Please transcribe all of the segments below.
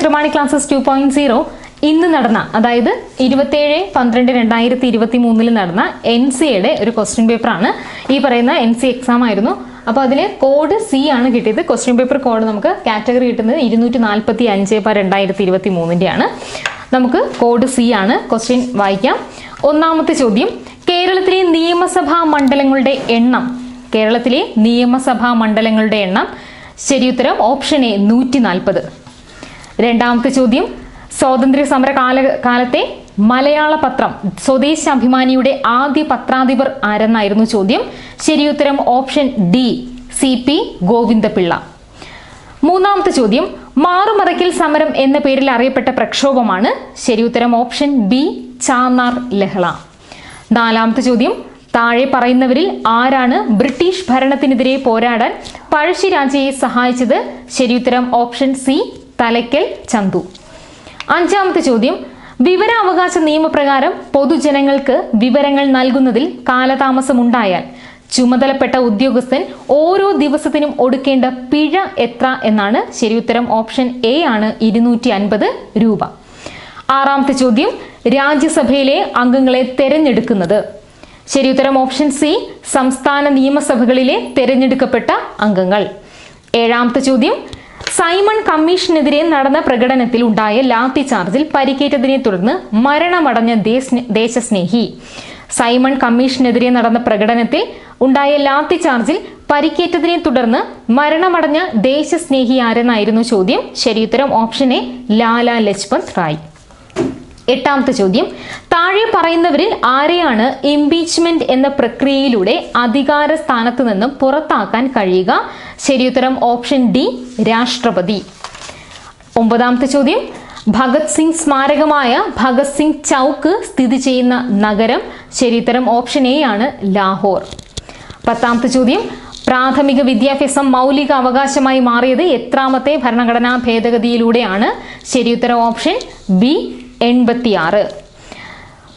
ത്രിമാണി classes two point zero. ഇന്ന് നടന്ന അതായത് ഇരുപത്തേഴ് പന്ത്രണ്ട് രണ്ടായിരത്തി ഇരുപത്തി മൂന്നിൽ നടന്ന എൻ സി എയുടെ ഒരു ക്വസ്റ്റ്യൻ പേപ്പറാണ് ഈ പറയുന്ന എൻ സി എക്സാം ആയിരുന്നു. അപ്പോൾ അതിൽ കോഡ് സി ആണ് കിട്ടിയത്. ക്വസ്റ്റ്യൻ പേപ്പർ കോഡ് നമുക്ക് കാറ്റഗറി കിട്ടുന്നത് ഇരുന്നൂറ്റി നാൽപ്പത്തി അഞ്ച് പ രണ്ടായിരത്തി ഇരുപത്തി മൂന്നിന്റെയാണ് നമുക്ക് കോഡ് സി ആണ്. ക്വസ്റ്റ്യൻ വായിക്കാം. ഒന്നാമത്തെ ചോദ്യം. കേരളത്തിലെ നിയമസഭാ മണ്ഡലങ്ങളുടെ എണ്ണം. കേരളത്തിലെ നിയമസഭാ മണ്ഡലങ്ങളുടെ എണ്ണം. ശരിയുത്തരം ഓപ്ഷൻ എ നൂറ്റി നാൽപ്പത് രണ്ടാമത്തെ ചോദ്യം. സ്വാതന്ത്ര്യ സമര കാല കാലത്തെ മലയാള പത്രം സ്വദേശ അഭിമാനിയുടെ ആദ്യ പത്രാധിപർ ആരെന്നായിരുന്നു ചോദ്യം. ശരിയുത്തരം option D C P Govindapillai. മൂന്നാമത്തെ ചോദ്യം. മാറുമറയ്ക്കൽ സമരം എന്ന പേരിൽ അറിയപ്പെട്ട പ്രക്ഷോഭമാണ്. ശരിയുത്തരം ഓപ്ഷൻ ബി ചാന്നാർ ലഹള. നാലാമത്തെ ചോദ്യം. താഴെ പറയുന്നവരിൽ ആരാണ് ബ്രിട്ടീഷ് ഭരണത്തിനെതിരെ പോരാടാൻ പഴശ്ശിരാജയെ സഹായിച്ചത്? ശരിയുത്തരം ഓപ്ഷൻ സി തലയ്ക്കൽ ചന്തു. അഞ്ചാമത്തെ ചോദ്യം. വിവരാവകാശ നിയമപ്രകാരം പൊതുജനങ്ങൾക്ക് വിവരങ്ങൾ നൽകുന്നതിൽ കാലതാമസമുണ്ടായാൽ ചുമതലപ്പെട്ട ഉദ്യോഗസ്ഥൻ ഓരോ ദിവസത്തിനും ഒടുക്കേണ്ട പിഴ എത്ര എന്നാണ് ശരിയുത്തരം ഓപ്ഷൻ എ ആണ് ഇരുന്നൂറ്റി അൻപത് രൂപ. ആറാമത്തെ ചോദ്യം. രാജ്യസഭയിലെ അംഗങ്ങളെ തെരഞ്ഞെടുക്കുന്നത്. ശരിയുത്തരം ഓപ്ഷൻ സി. സംസ്ഥാന നിയമസഭകളിലെ തെരഞ്ഞെടുക്കപ്പെട്ട അംഗങ്ങൾ. ഏഴാമത്തെ ചോദ്യം. സൈമൺ കമ്മീഷനെതിരെ നടന്ന പ്രകടനത്തിൽ ഉണ്ടായ ലാത്തി ചാർജിൽ പരിക്കേറ്റതിനെ തുടർന്ന് മരണമടഞ്ഞ ദേശസ്നേഹി. സൈമൺ കമ്മീഷനെതിരെ നടന്ന പ്രകടനത്തിൽ ഉണ്ടായ ലാത്തി ചാർജിൽ പരിക്കേറ്റതിനെ തുടർന്ന് മരണമടഞ്ഞ ദേശസ്നേഹി ആരെന്നായിരുന്നു ചോദ്യം ശരിയുത്തരം ഓപ്ഷൻ എ ലാല ലജ്പത് റായ്. എട്ടാമത്തെ ചോദ്യം. താഴെ പറയുന്നവരിൽ ആരെയാണ് ഇംപീച്ച്മെന്റ് എന്ന പ്രക്രിയയിലൂടെ അധികാര സ്ഥാനത്ത് നിന്നും പുറത്താക്കാൻ കഴിയുക? ശരിയുത്തരം ഓപ്ഷൻ ഡി രാഷ്ട്രപതി. ഒമ്പതാമത്തെ ചോദ്യം. ഭഗത് സിംഗ് സ്മാരകമായ ഭഗത് സിംഗ് ചൗക്ക് സ്ഥിതി ചെയ്യുന്ന നഗരം? ശരിയുത്തരം ഓപ്ഷൻ എ ആണ് ലാഹോർ. പത്താമത്തെ ചോദ്യം. പ്രാഥമിക വിദ്യാഭ്യാസം മൗലിക അവകാശമായി മാറിയത് എത്രാമത്തെ ഭരണഘടനാ ഭേദഗതിയിലൂടെയാണ്? ശരിയുത്തരം ഓപ്ഷൻ ബി എൺപത്തിയാറ്.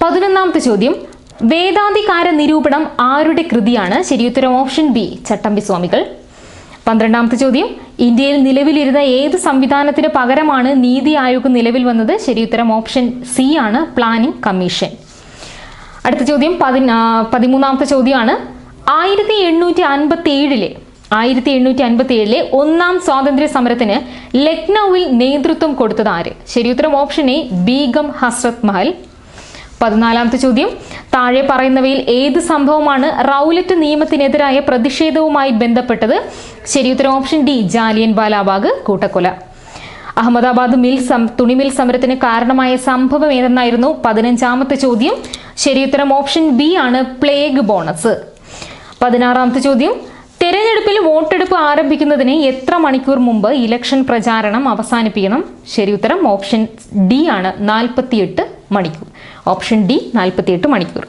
പതിനൊന്നാമത്തെ ചോദ്യം. വേദാന്തികാര നിരൂപണം ആരുടെ കൃതിയാണ്? ശരിയുത്തരം ഓപ്ഷൻ ബി ചട്ടമ്പി സ്വാമികൾ പന്ത്രണ്ടാമത്തെ ചോദ്യം. ഇന്ത്യയിൽ നിലവിലിരുന്ന ഏത് സംവിധാനത്തിന് പകരമാണ് നീതി ആയോഗ് നിലവിൽ വന്നത്? ശരിയുത്തരം ഓപ്ഷൻ സി ആണ് പ്ലാനിംഗ് കമ്മീഷൻ. അടുത്ത ചോദ്യം പതിമൂന്നാമത്തെ ചോദ്യമാണ്. ആയിരത്തി എണ്ണൂറ്റി അൻപത്തി ഏഴിലെ ആയിരത്തി എണ്ണൂറ്റി അൻപത്തി ഏഴിലെ ഒന്നാം സ്വാതന്ത്ര്യ സമരത്തിന് ലക്നൌവിൽ നേതൃത്വം കൊടുത്തത് ആര്? ശരിയുത്തരം ഓപ്ഷൻ എ ബീഗം ഹസ്രത് മഹൽ. പതിനാലാമത്തെ ചോദ്യം. താഴെ പറയുന്നവയിൽ ഏത് സംഭവമാണ് റൗലറ്റ് നിയമത്തിനെതിരായ പ്രതിഷേധവുമായി ബന്ധപ്പെട്ടത്? ശരിയുത്തരം ഓപ്ഷൻ ഡി ജാലിയൻ ബാലാബാഗ് കൂട്ടക്കൊല. അഹമ്മദാബാദ് മിൽ സം തുണിമിൽ സമരത്തിന് കാരണമായ സംഭവം ഏതെന്നായിരുന്നു? പതിനഞ്ചാമത്തെ ചോദ്യം. ശരിയുത്തരം ഓപ്ഷൻ ബി ആണ് പ്ലേഗ് ബോണസ്. പതിനാറാമത്തെ ചോദ്യം. തെരഞ്ഞെടുപ്പിൽ വോട്ടെടുപ്പ് ആരംഭിക്കുന്നതിന് എത്ര മണിക്കൂർ മുമ്പ് ഇലക്ഷൻ പ്രചാരണം അവസാനിപ്പിക്കണം? ശരി ഉത്തരം ഓപ്ഷൻ ഡി ആണ്. നാൽപ്പത്തിയെട്ട് മണിക്കൂർ. ഓപ്ഷൻ ഡി നാൽപ്പത്തിയെട്ട് മണിക്കൂർ.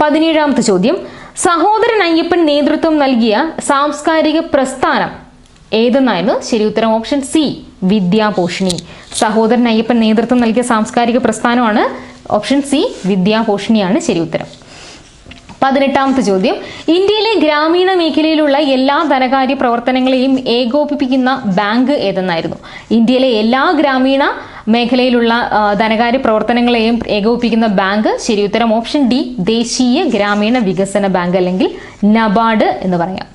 പതിനേഴാമത്തെ ചോദ്യം. സഹോദരൻ അയ്യപ്പൻ നേതൃത്വം നൽകിയ സാംസ്കാരിക പ്രസ്ഥാനം ഏതെന്നായിരുന്നു? ശരി ഉത്തരം ഓപ്ഷൻ സി വിദ്യാപോഷിണി സഹോദരൻ അയ്യപ്പൻ നേതൃത്വം നൽകിയ സാംസ്കാരിക പ്രസ്ഥാനമാണ് ഓപ്ഷൻ സി വിദ്യാപോഷിണിയാണ് ശരി ഉത്തരം. പതിനെട്ടാമത്തെ ചോദ്യം. ഇന്ത്യയിലെ ഗ്രാമീണ മേഖലയിലുള്ള എല്ലാ ധനകാര്യ പ്രവർത്തനങ്ങളെയും ഏകോപിപ്പിക്കുന്ന ബാങ്ക് ഏതെന്നായിരുന്നു? ഇന്ത്യയിലെ എല്ലാ ഗ്രാമീണ മേഖലയിലുള്ള ധനകാര്യ പ്രവർത്തനങ്ങളെയും ഏകോപിപ്പിക്കുന്ന ബാങ്ക് ശരിയുത്തരം ഓപ്ഷൻ ഡി ദേശീയ ഗ്രാമീണ വികസന ബാങ്ക് അല്ലെങ്കിൽ നബാർഡ് എന്ന് പറയാം.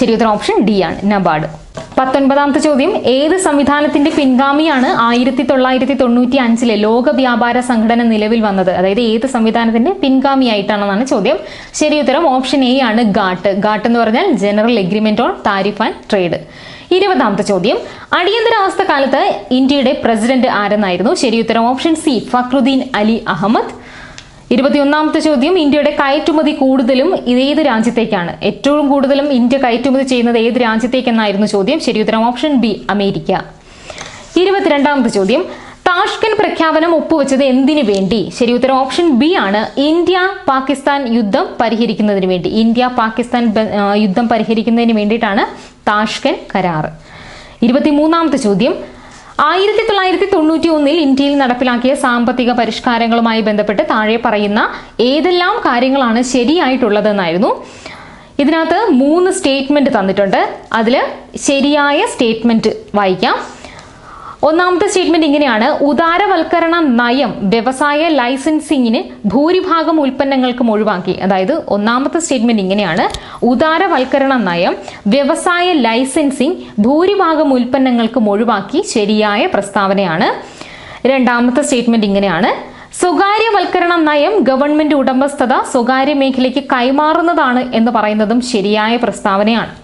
ശരിയുത്തരം ഓപ്ഷൻ ഡി ആണ്. നബാർഡ്. പത്തൊൻപതാമത്തെ ചോദ്യം ഏത് സംവിധാനത്തിന്റെ പിൻഗാമിയാണ് ആയിരത്തി തൊള്ളായിരത്തി തൊണ്ണൂറ്റി അഞ്ചിലെ ലോക വ്യാപാര സംഘടന നിലവിൽ വന്നത്? അതായത് ഏത് സംവിധാനത്തിന്റെ പിൻഗാമിയായിട്ടാണെന്നാണ് ചോദ്യം. ശരിയുത്തരം ഓപ്ഷൻ എ ആണ് ഗാട്ട് ഗാട്ട് എന്ന് പറഞ്ഞാൽ general agreement on tariff and trade ഇരുപതാമത്തെ ചോദ്യം അടിയന്തരാവസ്ഥ കാലത്ത് ഇന്ത്യയുടെ പ്രസിഡന്റ് ആരെന്നായിരുന്നു? ശരിയുത്തരം ഓപ്ഷൻ സി ഫക്രുദ്ദീൻ അലി അഹമ്മദ്. ഇരുപത്തിയൊന്നാമത്തെ ചോദ്യം ഇന്ത്യയുടെ കയറ്റുമതി കൂടുതലും ഏത് രാജ്യത്തേക്കാണ്? ഏറ്റവും കൂടുതലും ഇന്ത്യ കയറ്റുമതി ചെയ്യുന്നത് ഏത് രാജ്യത്തേക്കെന്നായിരുന്നു ചോദ്യം. ശരിയുത്തരം ഓപ്ഷൻ ബി അമേരിക്ക. ഇരുപത്തിരണ്ടാമത്തെ ചോദ്യം താഷ്കൻ പ്രഖ്യാപനം ഒപ്പുവെച്ചത് എന്തിനു വേണ്ടി? ശരിയുത്തരം ഓപ്ഷൻ ബി ആണ്. ഇന്ത്യ പാകിസ്ഥാൻ യുദ്ധം പരിഹരിക്കുന്നതിന് വേണ്ടി. ഇന്ത്യ പാകിസ്ഥാൻ യുദ്ധം പരിഹരിക്കുന്നതിന് വേണ്ടിയിട്ടാണ് താഷ്കൻ കരാർ. ഇരുപത്തിമൂന്നാമത്തെ ചോദ്യം ആയിരത്തി തൊള്ളായിരത്തി തൊണ്ണൂറ്റി ഒന്നിൽ ഇന്ത്യയിൽ നടപ്പിലാക്കിയ സാമ്പത്തിക പരിഷ്കാരങ്ങളുമായി ബന്ധപ്പെട്ട് താഴെ പറയുന്ന ഏതെല്ലാം കാര്യങ്ങളാണ് ശരിയായിട്ടുള്ളതെന്നായിരുന്നു. ഇതിനകത്ത് മൂന്ന് സ്റ്റേറ്റ്മെന്റ് തന്നിട്ടുണ്ട്. അതിൽ ശരിയായ സ്റ്റേറ്റ്മെന്റ് വായിക്കാം. ഒന്നാമത്തെ സ്റ്റേറ്റ്മെന്റ് ഇങ്ങനെയാണ്. ഉദാരവൽക്കരണ നയം വ്യവസായ ലൈസൻസിങ്ങിന് ഭൂരിഭാഗം ഉൽപ്പന്നങ്ങൾക്കും ഒഴിവാക്കി. അതായത് ഒന്നാമത്തെ സ്റ്റേറ്റ്മെന്റ് ഇങ്ങനെയാണ്. ഉദാരവൽക്കരണ നയം വ്യവസായ ലൈസൻസിങ് ഭൂരിഭാഗം ഉൽപ്പന്നങ്ങൾക്കും ഒഴിവാക്കി ശരിയായ പ്രസ്താവനയാണ്. രണ്ടാമത്തെ സ്റ്റേറ്റ്മെന്റ് ഇങ്ങനെയാണ്. സ്വകാര്യവൽക്കരണ നയം ഗവൺമെന്റ് ഉടമസ്ഥത സ്വകാര്യ മേഖലയ്ക്ക് കൈമാറുന്നതാണ് എന്ന് പറയുന്നതും ശരിയായ പ്രസ്താവനയാണ്.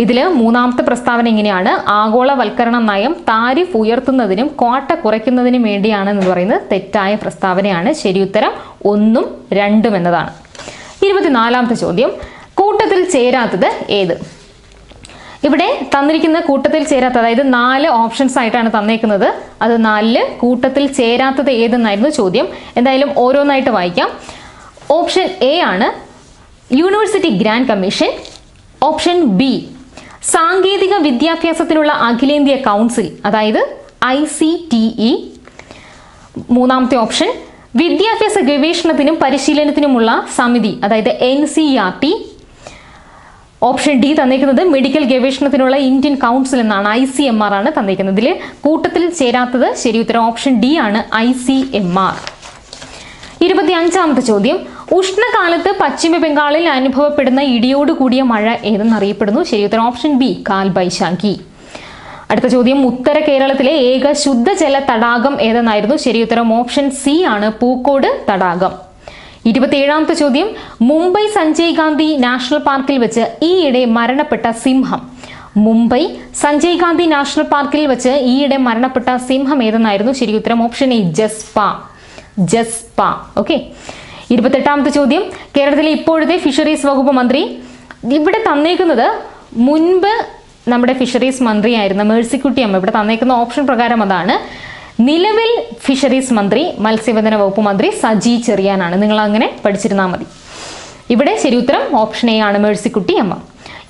ഇതിൽ മൂന്നാമത്തെ പ്രസ്താവന ഇങ്ങനെയാണ്. ആഗോളവൽക്കരണ നയം താരിഫ് ഉയർത്തുന്നതിനും കോട്ട കുറയ്ക്കുന്നതിനും വേണ്ടിയാണ് എന്ന് പറയുന്നത് തെറ്റായ പ്രസ്താവനയാണ്. ശരിയുത്തരം ഒന്നും രണ്ടും എന്നതാണ്. ഇരുപത്തിനാലാമത്തെ ചോദ്യം. കൂട്ടത്തിൽ ചേരാത്തത് ഏത്? ഇവിടെ തന്നിരിക്കുന്ന കൂട്ടത്തിൽ ചേരാത്ത അതായത് നാല് ഓപ്ഷൻസ് ആയിട്ടാണ് തന്നേക്കുന്നത്. അത് നാലിൽ കൂട്ടത്തിൽ ചേരാത്തത് ഏതെന്നായിരുന്നു ചോദ്യം. എന്തായാലും ഓരോന്നായിട്ട് വായിക്കാം. ഓപ്ഷൻ എ ആണ്. University grant commission. Option B സാങ്കേതിക വിദ്യാഭ്യാസത്തിനുള്ള അഖിലേന്ത്യ കൗൺസിൽ അതായത് ഐ സി ടി ഇ. മൂന്നാമത്തെ ഓപ്ഷൻ വിദ്യാഭ്യാസ ഗവേഷണത്തിനും പരിശീലനത്തിനുമുള്ള സമിതി അതായത് N C R T. Option D തന്നിരിക്കുന്നത് മെഡിക്കൽ ഗവേഷണത്തിനുള്ള ഇന്ത്യൻ കൗൺസിൽ എന്നാണ് ഐ സി എം ആർ ആണ് തന്നിരിക്കുന്നത് ഇതിൽ കൂട്ടത്തിൽ ചേരാത്തത് ശരി ഉത്തരം ഓപ്ഷൻ ഡി ആണ് ഐ സി എം ആർ. ഇരുപത്തി അഞ്ചാമത്തെ ചോദ്യം ഉഷ്ണകാലത്ത് പശ്ചിമ ബംഗാളിൽ അനുഭവപ്പെടുന്ന ഇടിയോട് കൂടിയ മഴ ഏതെന്നറിയപ്പെടുന്നു ശരി ഉത്തരം ഓപ്ഷൻ ബി കാൽ ബൈശാഖി അടുത്ത ചോദ്യം ഉത്തര കേരളത്തിലെ ഏക ശുദ്ധജല തടാകം ഏതെന്നായിരുന്നു? ശരി ഉത്തരം ഓപ്ഷൻ സി ആണ് പൂക്കോട് തടാകം. ഇരുപത്തിയേഴാമത്തെ ചോദ്യം മുംബൈ സഞ്ജയ് ഗാന്ധി നാഷണൽ പാർക്കിൽ വെച്ച് ഈയിടെ മരണപ്പെട്ട സിംഹം. മുംബൈ സഞ്ജയ് ഗാന്ധി നാഷണൽ പാർക്കിൽ വെച്ച് ഈയിടെ മരണപ്പെട്ട സിംഹം ഏതെന്നായിരുന്നു? ശരി ഉത്തരം ഓപ്ഷൻ എ ജസ്പ. ജസ്പ ഓക്കെ. ഇരുപത്തെട്ടാമത്തെ ചോദ്യം. കേരളത്തിലെ ഇപ്പോഴത്തെ ഫിഷറീസ് വകുപ്പ് മന്ത്രി. ഇവിടെ തന്നേക്കുന്നത് മുൻപ് നമ്മുടെ ഫിഷറീസ് മന്ത്രിയായിരുന്ന മേഴ്സിക്കുട്ടി അമ്മ. ഇവിടെ തന്നേക്കുന്ന ഓപ്ഷൻ പ്രകാരം അതാണ്. നിലവിൽ ഫിഷറീസ് മന്ത്രി മത്സ്യബന്ധന വകുപ്പ് മന്ത്രി സജി ചെറിയാനാണ്. നിങ്ങൾ അങ്ങനെ പഠിച്ചിരുന്നാൽ മതി. ഇവിടെ ശരി ഉത്തരം ഓപ്ഷൻ എ ആണ് മേഴ്സിക്കുട്ടി അമ്മ.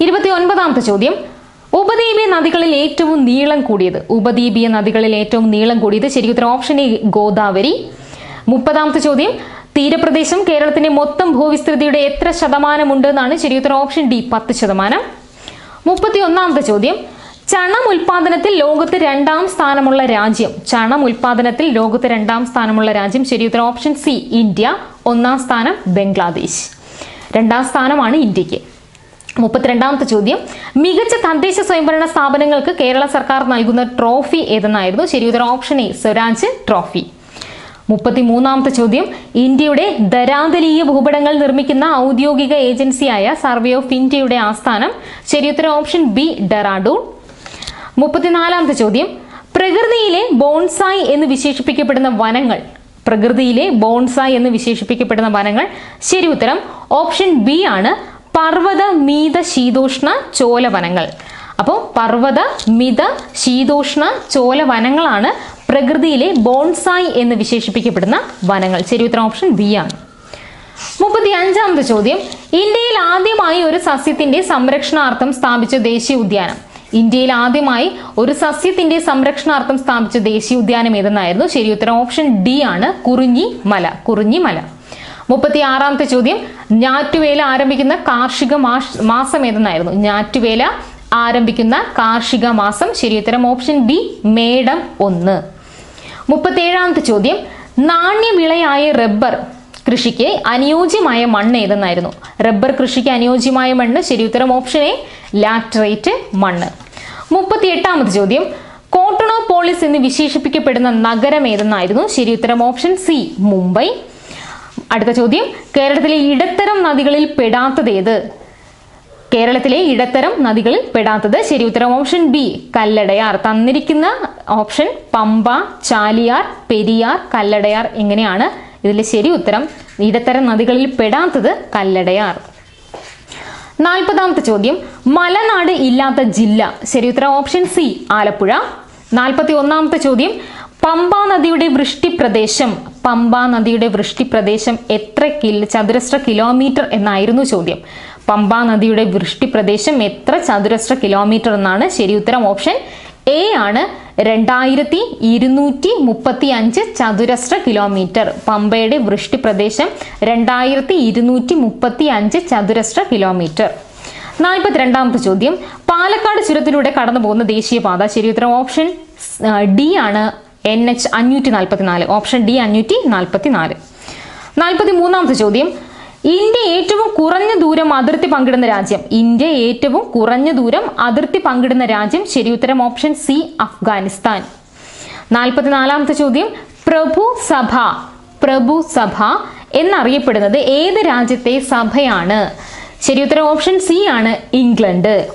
ഇരുപത്തി ഒൻപതാമത്തെ ചോദ്യം. ഉപദ്വീപീയ നദികളിൽ ഏറ്റവും നീളം കൂടിയത്. ഉപദ്വീപീയ നദികളിൽ ഏറ്റവും നീളം കൂടിയത് ശരി ഉത്തരം ഓപ്ഷൻ എ ഗോദാവരി. മുപ്പതാമത്തെ ചോദ്യം. തീരപ്രദേശം കേരളത്തിന്റെ മൊത്തം ഭൂവിസ്തൃതിയുടെ എത്ര ശതമാനമുണ്ട് എന്നാണ് ശരി ഉത്തരം ഓപ്ഷൻ ഡി പത്ത് ശതമാനം. മുപ്പത്തി ഒന്നാമത്തെ ചോദ്യം. ചണം ഉൽപാദനത്തിൽ ലോകത്ത് രണ്ടാം സ്ഥാനമുള്ള രാജ്യം. ചണം ഉൽപാദനത്തിൽ ലോകത്ത് രണ്ടാം സ്ഥാനമുള്ള രാജ്യം ശരിയുത്തരം ഓപ്ഷൻ സി ഇന്ത്യ. ഒന്നാം സ്ഥാനം ബംഗ്ലാദേശ്. രണ്ടാം സ്ഥാനമാണ് ഇന്ത്യയ്ക്ക്. മുപ്പത്തിരണ്ടാമത്തെ ചോദ്യം. മികച്ച തദ്ദേശ സ്വയംഭരണ സ്ഥാപനങ്ങൾക്ക് കേരള സർക്കാർ നൽകുന്ന ട്രോഫി ഏതെന്നായിരുന്നു? ശരിയുത്തരം ഓപ്ഷൻ എ സ്വരാജ് ട്രോഫി. മുപ്പത്തി മൂന്നാമത്തെ ചോദ്യം. ഇന്ത്യയുടെ ധരാതലീയ ഭൂപടങ്ങൾ നിർമ്മിക്കുന്ന ഔദ്യോഗിക ഏജൻസിയായ സർവേ ഓഫ് ഇന്ത്യയുടെ ആസ്ഥാനം. ശരിയുത്തരം ഓപ്ഷൻ ബി ഡെറാഡൂൺ. മുപ്പത്തിനാലാമത്തെ ചോദ്യം. പ്രകൃതിയിലെ ബോൺസായി എന്ന് വിശേഷിപ്പിക്കപ്പെടുന്ന വനങ്ങൾ. പ്രകൃതിയിലെ ബോൺസായി എന്ന് വിശേഷിപ്പിക്കപ്പെടുന്ന വനങ്ങൾ. ശരി ഉത്തരം ഓപ്ഷൻ ബി ആണ്. പർവത മീത ശീതോഷ്ണ ചോല വനങ്ങൾ. അപ്പോൾ പർവത മിത ശീതോഷ്ണ ചോല വനങ്ങളാണ് പ്രകൃതിയിലെ ബോൺസായി എന്ന് വിശേഷിപ്പിക്കപ്പെടുന്ന വനങ്ങൾ. ശരി ഉത്തരം ഓപ്ഷൻ ബി ആണ്. മുപ്പത്തി അഞ്ചാമത്തെ ചോദ്യം. ഇന്ത്യയിൽ ആദ്യമായി ഒരു സസ്യത്തിന്റെ സംരക്ഷണാർത്ഥം സ്ഥാപിച്ച ദേശീയ ഉദ്യാനം. ഇന്ത്യയിൽ ആദ്യമായി ഒരു സസ്യത്തിന്റെ സംരക്ഷണാർത്ഥം സ്ഥാപിച്ച ദേശീയ ഉദ്യാനം ഏതെന്നായിരുന്നു? ശരി ഉത്തരം ഓപ്ഷൻ ഡി ആണ്. കുറിഞ്ഞി മല കുറിഞ്ഞി മല. മുപ്പത്തി ആറാമത്തെ ചോദ്യം. ഞാറ്റുവേല ആരംഭിക്കുന്ന കാർഷിക മാസം ഏതെന്നായിരുന്നു? ഞാറ്റുവേല ആരംഭിക്കുന്ന കാർഷിക മാസം. ശരി ഉത്തരം ഓപ്ഷൻ ബി മേടം ഒന്ന്. മുപ്പത്തേഴാമത്തെ ചോദ്യം. നാണ്യവിളയായ റബ്ബർ കൃഷിക്ക് അനുയോജ്യമായ മണ്ണ് ഏതെന്നായിരുന്നു? റബ്ബർ കൃഷിക്ക് അനുയോജ്യമായ മണ്ണ്? ശരി ഉത്തരം ഓപ്ഷൻ എ ലാറ്ററേറ്റ് മണ്ണ്. മുപ്പത്തി എട്ടാമത്തെ ചോദ്യം. കോട്ടണോപോളിസ് എന്ന് വിശേഷിപ്പിക്കപ്പെടുന്ന നഗരം ഏതെന്നായിരുന്നു? ശരി ഉത്തരം ഓപ്ഷൻ സി മുംബൈ. അടുത്ത ചോദ്യം. കേരളത്തിലെ ഇടത്തരം നദികളിൽ പെടാത്തത് ഏത്? കേരളത്തിലെ ഇടത്തരം നദികളിൽ പെടാത്തത് ശരി ഉത്തരം ഓപ്ഷൻ ബി കല്ലടയാർ. തന്നിരിക്കുന്ന ഓപ്ഷൻ പമ്പ ചാലിയാർ പെരിയാർ കല്ലടയാർ എങ്ങനെയാണ്? ഇതിൽ ശരി ഉത്തരം ഇടത്തരം നദികളിൽ പെടാത്തത് കല്ലടയാർ. നാൽപ്പതാമത്തെ ചോദ്യം മലനാട് ഇല്ലാത്ത ജില്ല. ശരി ഉത്തരം ഓപ്ഷൻ സി ആലപ്പുഴ. നാൽപ്പത്തി ഒന്നാമത്തെ ചോദ്യം പമ്പ നദിയുടെ വൃഷ്ടിപ്രദേശം. പമ്പ നദിയുടെ വൃഷ്ടിപ്രദേശം എത്ര കിൽ ചതുരശ്ര കിലോമീറ്റർ എന്നായിരുന്നു ചോദ്യം. പമ്പ നദിയുടെ വൃഷ്ടി പ്രദേശം എത്ര ചതുരശ്ര കിലോമീറ്റർ എന്നാണ് ശരി ഉത്തരം. ഓപ്ഷൻ എ ആണ്. രണ്ടായിരത്തി ഇരുന്നൂറ്റി മുപ്പത്തി അഞ്ച് ചതുരശ്ര കിലോമീറ്റർ പമ്പയുടെ വൃഷ്ടി പ്രദേശം രണ്ടായിരത്തി ഇരുന്നൂറ്റി മുപ്പത്തി അഞ്ച് ചതുരശ്ര കിലോമീറ്റർ നാൽപ്പത്തിരണ്ടാമത്തെ ചോദ്യം. പാലക്കാട് ചുരത്തിലൂടെ കടന്നു പോകുന്ന ദേശീയപാത ശരി ഉത്തരം ഓപ്ഷൻ ഡി ആണ്. എൻ എച്ച് അഞ്ഞൂറ്റി നാൽപ്പത്തി നാല് ഓപ്ഷൻ ഡി അഞ്ഞൂറ്റി നാൽപ്പത്തി നാല് നാൽപ്പത്തി മൂന്നാമത്തെ ചോദ്യം. ഇന്ത്യ ഏറ്റവും കുറഞ്ഞ ദൂരം അതിർത്തി പങ്കിടുന്ന രാജ്യം. ഇന്ത്യ ഏറ്റവും കുറഞ്ഞ ദൂരം അതിർത്തി പങ്കിടുന്ന രാജ്യം. ശരിയുത്തരം ഓപ്ഷൻ സി അഫ്ഗാനിസ്ഥാൻ. നാൽപ്പത്തിനാലാമത്തെ ചോദ്യം. പ്രഭു സഭ പ്രഭു സഭ എന്നറിയപ്പെടുന്നത് ഏത് രാജ്യത്തെ സഭയാണ്? ശരിയുത്തരം ഓപ്ഷൻ സി ആണ് ഇംഗ്ലണ്ട്.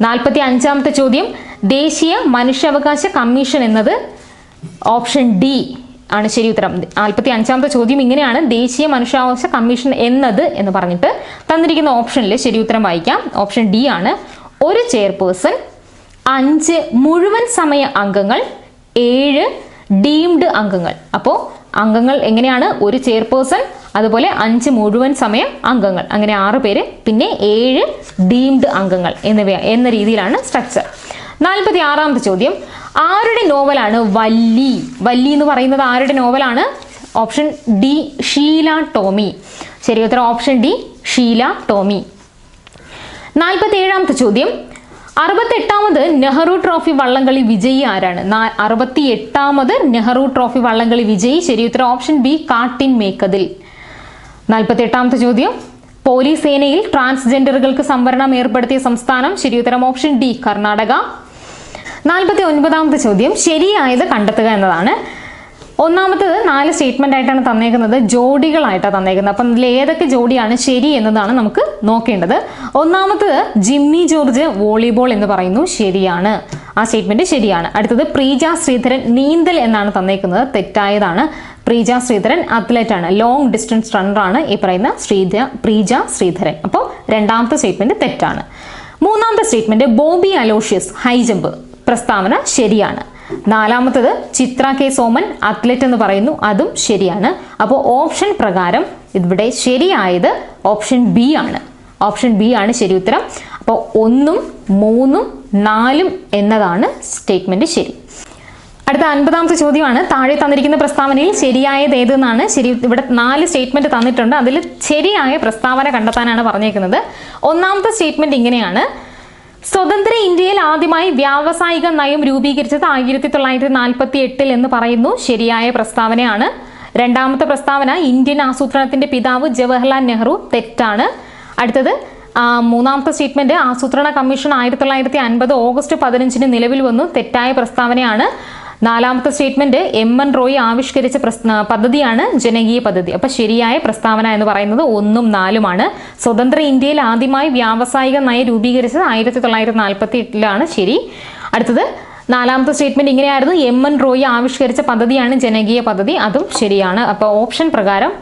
നാൽപ്പത്തി അഞ്ചാമത്തെ ചോദ്യം. ദേശീയ മനുഷ്യാവകാശ കമ്മീഷൻ എന്നത് ഓപ്ഷൻ ഡി. ആണ് ശരി ഉത്തരം. നാൽപ്പത്തി അഞ്ചാമത്തെ ചോദ്യം ഇങ്ങനെയാണ്. ദേശീയ മനുഷ്യാവകാശ കമ്മീഷൻ എന്നത് എന്ന് പറഞ്ഞിട്ട് തന്നിരിക്കുന്ന ഓപ്ഷനിൽ ശരി ഉത്തരം വായിക്കാം. ഓപ്ഷൻ ഡി ആണ്. ഒരു ചെയർപേഴ്സൺ അഞ്ച് മുഴുവൻ സമയ അംഗങ്ങൾ ഏഴ് ഡീംഡ് അംഗങ്ങൾ. അപ്പോൾ അംഗങ്ങൾ എങ്ങനെയാണ്? ഒരു ചെയർപേഴ്സൺ അതുപോലെ അഞ്ച് മുഴുവൻ സമയ അംഗങ്ങൾ. അങ്ങനെ ആറ് പേര് പിന്നെ ഏഴ് ഡീംഡ് അംഗങ്ങൾ എന്നിവ എന്ന രീതിയിലാണ് സ്ട്രക്ചർ. നാൽപ്പത്തി ആറാമത്തെ ചോദ്യം. ആരുടെ നോവലാണ് വല്ലി? വല്ലി എന്ന് പറയുന്നത് ആരുടെ നോവലാണ്? Option D Sheela Tomy. ശരി ഉത്തരം ഓപ്ഷൻ ഡി ഷീല ടോമി. നാൽപ്പത്തി ചോദ്യം. അറുപത്തെട്ടാമത് നെഹ്റു ട്രോഫി വള്ളംകളി വിജയി ആരാണ്? അറുപത്തി എട്ടാമത് നെഹ്റു ട്രോഫി വള്ളംകളി വിജയി. ശരി ഉത്തരം ഓപ്ഷൻ ബി കാട്ടിൻ മേക്കതിൽ. നാൽപ്പത്തി എട്ടാമത്തെ ചോദ്യം. പോലീസ് സേനയിൽ ട്രാൻസ്ജെൻഡറുകൾക്ക് സംവരണം ഏർപ്പെടുത്തിയ സംസ്ഥാനം. ശരി ഉത്തരം ഓപ്ഷൻ ഡി കർണാടക. നാൽപ്പത്തി ഒൻപതാമത്തെ ചോദ്യം ശരിയായത് കണ്ടെത്തുക എന്നതാണ്. ഒന്നാമത്തത് നാല് സ്റ്റേറ്റ്മെന്റ് ആയിട്ടാണ് തന്നേക്കുന്നത്. ജോഡികളായിട്ടാണ് തന്നേക്കുന്നത്. അപ്പം ഇതിൽ ഏതൊക്കെ ജോഡിയാണ് ശരി എന്നതാണ് നമുക്ക് നോക്കേണ്ടത്. ഒന്നാമത്തത് ജിമ്മി ജോർജ് വോളിബോൾ എന്ന് പറയുന്നു ശരിയാണ്. ആ സ്റ്റേറ്റ്മെന്റ് ശരിയാണ്. അടുത്തത് പ്രീജ ശ്രീധരൻ നീന്തൽ എന്നാണ് തന്നേക്കുന്നത്. തെറ്റായതാണ്. പ്രീജ ശ്രീധരൻ അത്ലറ്റ് ആണ്. ലോങ് ഡിസ്റ്റൻസ് റണ്ണർ ആണ് ഈ പറയുന്ന ശ്രീധ പ്രീജ ശ്രീധരൻ. അപ്പോൾ രണ്ടാമത്തെ സ്റ്റേറ്റ്മെന്റ് തെറ്റാണ്. മൂന്നാമത്തെ statement Bobby Aloysius high jump പ്രസ്താവന ശരിയാണ്. നാലാമത്തത് ചിത്ര കെ സോമൻ അത്ലറ്റ് എന്ന് പറയുന്നു അതും ശരിയാണ്. അപ്പോൾ ഓപ്ഷൻ പ്രകാരം ഇവിടെ ശരിയായത് ഓപ്ഷൻ ബി ആണ്. ഓപ്ഷൻ ബി ആണ് ശരി ഉത്തരം. അപ്പോൾ ഒന്നും മൂന്നും നാലും എന്നതാണ് സ്റ്റേറ്റ്മെന്റ് ശരി. അടുത്ത അൻപതാമത്തെ ചോദ്യമാണ്. താഴെ തന്നിരിക്കുന്ന പ്രസ്താവനയിൽ ശരിയായത് ഏതെന്നാണ്? ശരി ഇവിടെ നാല് സ്റ്റേറ്റ്മെന്റ് തന്നിട്ടുണ്ട്. അതിൽ ശരിയായ പ്രസ്താവന കണ്ടെത്താനാണ് പറഞ്ഞേക്കുന്നത്. ഒന്നാമത്തെ സ്റ്റേറ്റ്മെന്റ് ഇങ്ങനെയാണ്. സ്വതന്ത്ര ഇന്ത്യയിൽ ആദ്യമായി വ്യാവസായിക നയം രൂപീകരിച്ചത് ആയിരത്തി തൊള്ളായിരത്തി നാൽപ്പത്തി എട്ടിൽ എന്ന് പറയുന്നു. ശരിയായ പ്രസ്താവനയാണ്. രണ്ടാമത്തെ പ്രസ്താവന ഇന്ത്യൻ ആസൂത്രണത്തിന്റെ പിതാവ് ജവഹർലാൽ നെഹ്റു തെറ്റാണ്. അടുത്തത് മൂന്നാമത്തെ സ്റ്റേറ്റ്മെന്റ് ആസൂത്രണ കമ്മീഷൻ ആയിരത്തി തൊള്ളായിരത്തി അൻപത് ഓഗസ്റ്റ് പതിനഞ്ചിന് നിലവിൽ വന്നു. തെറ്റായ പ്രസ്താവനയാണ്. നാലാമത്തെ സ്റ്റേറ്റ്മെന്റ് എം എൻ റോയി ആവിഷ്കരിച്ച പദ്ധതിയാണ് ജനകീയ പദ്ധതി. അപ്പൊ ശരിയായ പ്രസ്താവന എന്ന് പറയുന്നത് ഒന്നും നാലുമാണ്. സ്വതന്ത്ര ഇന്ത്യയിൽ ആദ്യമായി വ്യാവസായിക നയം രൂപീകരിച്ചത് ആയിരത്തി തൊള്ളായിരത്തി നാൽപ്പത്തി എട്ടിലാണ് ശരി. അടുത്തത് നാലാമത്തെ സ്റ്റേറ്റ്മെന്റ് ഇങ്ങനെയായിരുന്നു. എം എൻ റോയി ആവിഷ്കരിച്ച പദ്ധതിയാണ് ജനകീയ പദ്ധതി. അതും ശരിയാണ്. അപ്പോൾ ഓപ്ഷൻ പ്രകാരം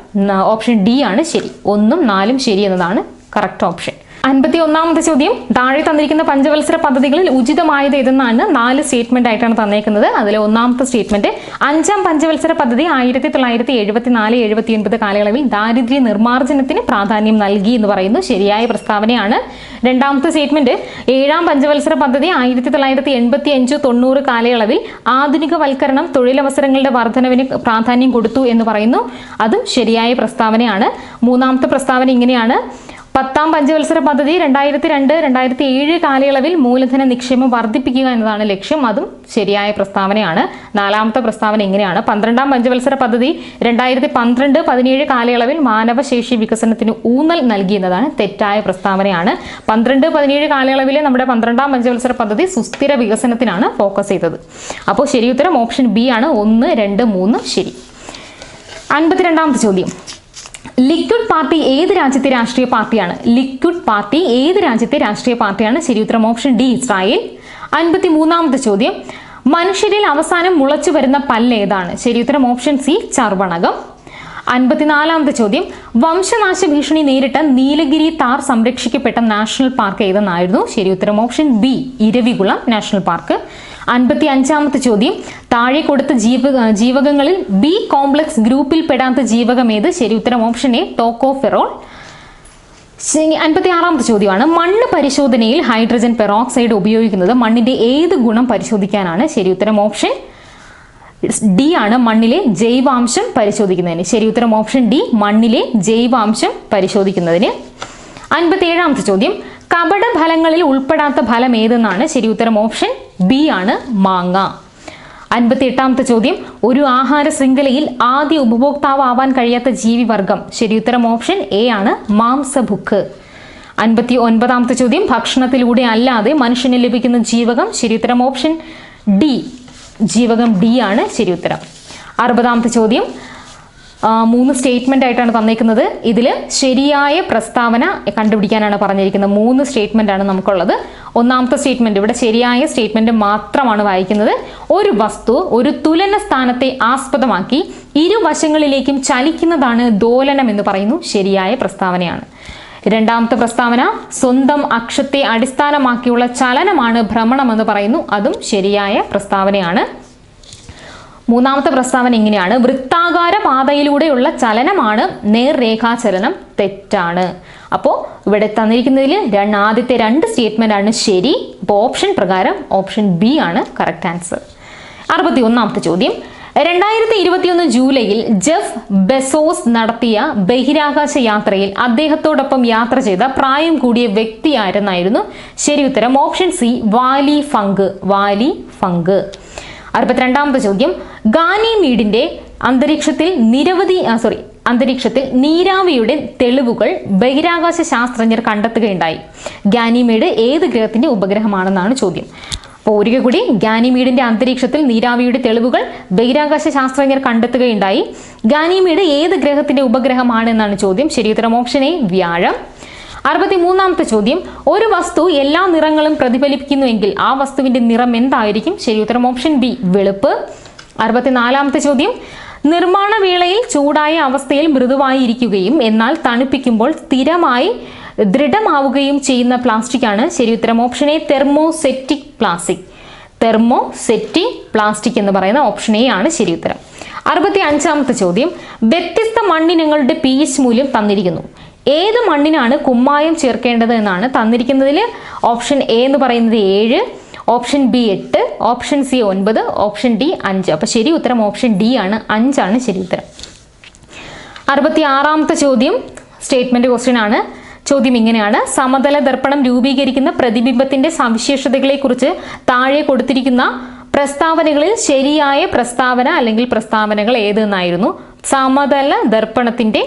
ഓപ്ഷൻ ഡി ആണ് ശരി. ഒന്നും നാലും ശരി എന്നതാണ് കറക്റ്റ് ഓപ്ഷൻ. അൻപത്തി ഒന്നാമത്തെ ചോദ്യം. താഴെ തന്നിരിക്കുന്ന പഞ്ചവത്സര പദ്ധതികളിൽ ഉചിതമായത് ഏതെന്നാണ് നാല് സ്റ്റേറ്റ്മെന്റ് ആയിട്ടാണ് തന്നേക്കുന്നത്. അതിൽ ഒന്നാമത്തെ സ്റ്റേറ്റ്മെന്റ് അഞ്ചാം പഞ്ചവത്സര പദ്ധതി ആയിരത്തി തൊള്ളായിരത്തി എഴുപത്തി നാല് എഴുപത്തി ഒൻപത് കാലയളവിൽ ദാരിദ്ര്യ നിർമ്മാർജനത്തിന് പ്രാധാന്യം നൽകി എന്ന് പറയുന്നു. ശരിയായ പ്രസ്താവനയാണ്. രണ്ടാമത്തെ സ്റ്റേറ്റ്മെന്റ് ഏഴാം പഞ്ചവത്സര പദ്ധതി ആയിരത്തി തൊള്ളായിരത്തി എൺപത്തി അഞ്ച് തൊണ്ണൂറ് കാലയളവിൽ ആധുനികവൽക്കരണം തൊഴിലവസരങ്ങളുടെ വർധനവിന് പ്രാധാന്യം കൊടുത്തു എന്ന് പറയുന്നു. അതും ശരിയായ പ്രസ്താവനയാണ്. മൂന്നാമത്തെ പ്രസ്താവന ഇങ്ങനെയാണ്. പത്താം പഞ്ചവത്സര പദ്ധതി രണ്ടായിരത്തി രണ്ട് രണ്ടായിരത്തി ഏഴ് കാലയളവിൽ മൂലധന നിക്ഷേപം വർദ്ധിപ്പിക്കുക എന്നതാണ് ലക്ഷ്യം. അതും ശരിയായ പ്രസ്താവനയാണ്. നാലാമത്തെ പ്രസ്താവന ഇങ്ങനെയാണ്. പന്ത്രണ്ടാം പഞ്ചവത്സര പദ്ധതി രണ്ടായിരത്തി പന്ത്രണ്ട് പതിനേഴ് കാലയളവിൽ മാനവശേഷി വികസനത്തിന് ഊന്നൽ നൽകി എന്നതാണ് തെറ്റായ പ്രസ്താവനയാണ്. പന്ത്രണ്ട് പതിനേഴ് കാലയളവിലെ നമ്മുടെ പന്ത്രണ്ടാം പഞ്ചവത്സര പദ്ധതി സുസ്ഥിര വികസനത്തിനാണ് ഫോക്കസ് ചെയ്തത്. അപ്പോൾ ശരിയുത്തരം ഓപ്ഷൻ ബി ആണ്. ഒന്ന് രണ്ട് മൂന്ന് ശരി. അൻപത്തിരണ്ടാമത്തെ ചോദ്യം. ലിക്വിഡ് പാർട്ടി ഏത് രാജ്യത്തെ രാഷ്ട്രീയ പാർട്ടിയാണ്? ലിക്വിഡ് പാർട്ടി ഏത് രാജ്യത്തെ രാഷ്ട്രീയ പാർട്ടിയാണ്? ശരി ഉത്തരം ഓപ്ഷൻ ഡി ഇസ്രായേൽ. അൻപത്തി മൂന്നാമത്തെ ചോദ്യം. മനുഷ്യരിൽ അവസാനം മുളച്ചു വരുന്ന പല്ല് ഏതാണ്? ശരി ഉത്തരം ഓപ്ഷൻ സി ചർവണകം അൻപത്തിനാലാമത്തെ ചോദ്യം. വംശനാശ ഭീഷണി നേരിട്ട നീലഗിരി താർ സംരക്ഷിക്കപ്പെട്ട നാഷണൽ പാർക്ക് ഏതെന്നായിരുന്നു? ശരി ഉത്തരം option B Eravikulam national park. അൻപത്തി അഞ്ചാമത്തെ ചോദ്യം. താഴെ കൊടുത്ത ജീവ ജീവകങ്ങളിൽ ബി കോംപ്ലക്സ് ഗ്രൂപ്പിൽ പെടാത്ത ജീവകം ഏത്? ശരി ഉത്തരം ഓപ്ഷൻ എ ടോക്കോഫെറോൾ അൻപത്തി ആറാമത്തെ ചോദ്യമാണ്. മണ്ണ് പരിശോധനയിൽ ഹൈഡ്രജൻ പെറോക്സൈഡ് ഉപയോഗിക്കുന്നത് മണ്ണിന്റെ ഏത് ഗുണം പരിശോധിക്കാനാണ്? ശരി ഉത്തരം ഓപ്ഷൻ ഡി ആണ് മണ്ണിലെ ജൈവാംശം പരിശോധിക്കുന്നതിന്. ശരി ഉത്തരം ഓപ്ഷൻ ഡി മണ്ണിലെ ജൈവാംശം പരിശോധിക്കുന്നതിന്. അൻപത്തി ഏഴാമത്തെ ചോദ്യം. കപട ഫലങ്ങളിൽ ഉൾപ്പെടാത്ത ഫലം ഏതെന്നാണ്? ശരി ഉത്തരം ഓപ്ഷൻ ബി ആണ് മാങ്ങ. അൻപത്തി എട്ടാമത്തെ ചോദ്യം. ഒരു ആഹാര ശൃംഖലയിൽ ആദ്യ ഉപഭോക്താവ് ആവാൻ കഴിയാത്ത ശരി ഉത്തരം ഓപ്ഷൻ എ ആണ് മാംസഭുക്ക്. അൻപത്തി ഒൻപതാമത്തെ ചോദ്യം. ഭക്ഷണത്തിലൂടെ അല്ലാതെ മനുഷ്യന് ലഭിക്കുന്ന ജീവകം. ശരിയുത്തരം ഓപ്ഷൻ ഡി. ജീവകം ഡി ആണ് ശരി ശരിയുത്തരം അറുപതാമത്തെ ചോദ്യം. മൂന്ന് സ്റ്റേറ്റ്മെന്റ് ആയിട്ടാണ് തന്നിരിക്കുന്നത്. ഇതിൽ ശരിയായ പ്രസ്താവന കണ്ടുപിടിക്കാനാണ് പറഞ്ഞിരിക്കുന്നത്. മൂന്ന് സ്റ്റേറ്റ്മെന്റ് ആണ് നമുക്കുള്ളത്. ഒന്നാമത്തെ സ്റ്റേറ്റ്മെന്റ് ഇവിടെ ശരിയായ സ്റ്റേറ്റ്മെന്റ് മാത്രമാണ് വായിക്കുന്നത്. ഒരു വസ്തു ഒരു തുലന സ്ഥാനത്തെ ആസ്പദമാക്കി ഇരുവശങ്ങളിലേക്കും ചലിക്കുന്നതാണ് ദോലനം എന്ന് പറയുന്നു. ശരിയായ പ്രസ്താവനയാണ്. രണ്ടാമത്തെ പ്രസ്താവന സ്വന്തം അക്ഷത്തെ അടിസ്ഥാനമാക്കിയുള്ള ചലനമാണ് ഭ്രമണം എന്ന് പറയുന്നു. അതും ശരിയായ പ്രസ്താവനയാണ്. മൂന്നാമത്തെ പ്രസ്താവന ഇങ്ങനെയാണ്. വൃത്താകാര പാതയിലൂടെയുള്ള ചലനമാണ് നേർരേഖാചലനം തെറ്റാണ്. അപ്പോൾ ഇവിടെ തന്നിരിക്കുന്നതിൽ രണ്ട് ആദ്യത്തെ രണ്ട് സ്റ്റേറ്റ്മെന്റ് ആണ് ശരി. അപ്പോൾ ഓപ്ഷൻ പ്രകാരം ഓപ്ഷൻ ബി ആണ് കറക്റ്റ് ആൻസർ. അറുപത്തി ഒന്നാമത്തെ ചോദ്യം. രണ്ടായിരത്തി ഇരുപത്തിയൊന്ന് ജൂലൈയിൽ ജെഫ് ബെസോസ് നടത്തിയ ബഹിരാകാശ യാത്രയിൽ അദ്ദേഹത്തോടൊപ്പം യാത്ര ചെയ്ത പ്രായം കൂടിയ വ്യക്തി ആരെന്നായിരുന്നു? ശരി ഉത്തരം option C Wally Funk Wally Funk അറുപത്തിരണ്ടാമത്തെ ചോദ്യം ഗാനിമീഡിന്റെ അന്തരീക്ഷത്തിൽ നിരവധി സോറി അന്തരീക്ഷത്തിൽ നീരാവിയുടെ തെളിവുകൾ ബഹിരാകാശ ശാസ്ത്രജ്ഞർ കണ്ടെത്തുകയുണ്ടായി. ഗാനിമീഡ് ഏത് ഗ്രഹത്തിന്റെ ഉപഗ്രഹമാണെന്നാണ് ചോദ്യം. അപ്പോൾ ഒരിക്കൽ കൂടി ഗാനിമീഡിന്റെ അന്തരീക്ഷത്തിൽ നീരാവിയുടെ തെളിവുകൾ ബഹിരാകാശ ശാസ്ത്രജ്ഞർ കണ്ടെത്തുകയുണ്ടായി. ഗാനിമീഡ് ഏത് ഗ്രഹത്തിന്റെ ഉപഗ്രഹമാണ് എന്നാണ് ചോദ്യം ശരിയുത്തരം ഓപ്ഷൻ എ വ്യാഴം. അറുപത്തിമൂന്നാമത്തെ ചോദ്യം. ഒരു വസ്തു എല്ലാ നിറങ്ങളും പ്രതിഫലിപ്പിക്കുന്നുവെങ്കിൽ ആ വസ്തുവിന്റെ നിറം എന്തായിരിക്കും? ശരി ഉത്തരം ഓപ്ഷൻ ബി വെളുപ്പ്. അറുപത്തിനാലാമത്തെ ചോദ്യം. നിർമ്മാണ വേളയിൽ ചൂടായ അവസ്ഥയിൽ മൃദുവായി ഇരിക്കുകയും എന്നാൽ തണുപ്പിക്കുമ്പോൾ സ്ഥിരമായി ദൃഢമാവുകയും ചെയ്യുന്ന പ്ലാസ്റ്റിക് ആണ്. ശരി ഉത്തരം option A thermosetting plastic thermosetting plastic എന്ന് പറയുന്ന ഓപ്ഷൻ എ ആണ് ശരി ഉത്തരം. അറുപത്തി അഞ്ചാമത്തെ ചോദ്യം. വ്യത്യസ്ത മണ്ണിനങ്ങളുടെ പി എച്ച് മൂല്യം തന്നിരിക്കുന്നു. ഏത് മണ്ണിനാണ് കുമ്മായം ചേർക്കേണ്ടത് എന്നാണ് തന്നിരിക്കുന്നതിൽ ഓപ്ഷൻ എ എന്ന് പറയുന്നത് ഏഴ് ഓപ്ഷൻ ബി എട്ട് ഓപ്ഷൻ സി ഒൻപത് ഓപ്ഷൻ ഡി അഞ്ച്. അപ്പോൾ ശരി ഉത്തരം ഓപ്ഷൻ ഡി ആണ് അഞ്ചാണ് ശരി ഉത്തരം. അറുപത്തി ആറാമത്തെ ചോദ്യം സ്റ്റേറ്റ്മെന്റ് ക്വസ്റ്റ്യൻ ആണ്. ചോദ്യം ഇങ്ങനെയാണ്. സമതല ദർപ്പണം രൂപീകരിക്കുന്ന പ്രതിബിംബത്തിന്റെ സവിശേഷതകളെക്കുറിച്ച് താഴെ കൊടുത്തിരിക്കുന്ന പ്രസ്താവനകളിൽ ശരിയായ പ്രസ്താവന അല്ലെങ്കിൽ പ്രസ്താവനകൾ ഏതെന്നായിരുന്നു? സമതല ദർപ്പണത്തിന്റെ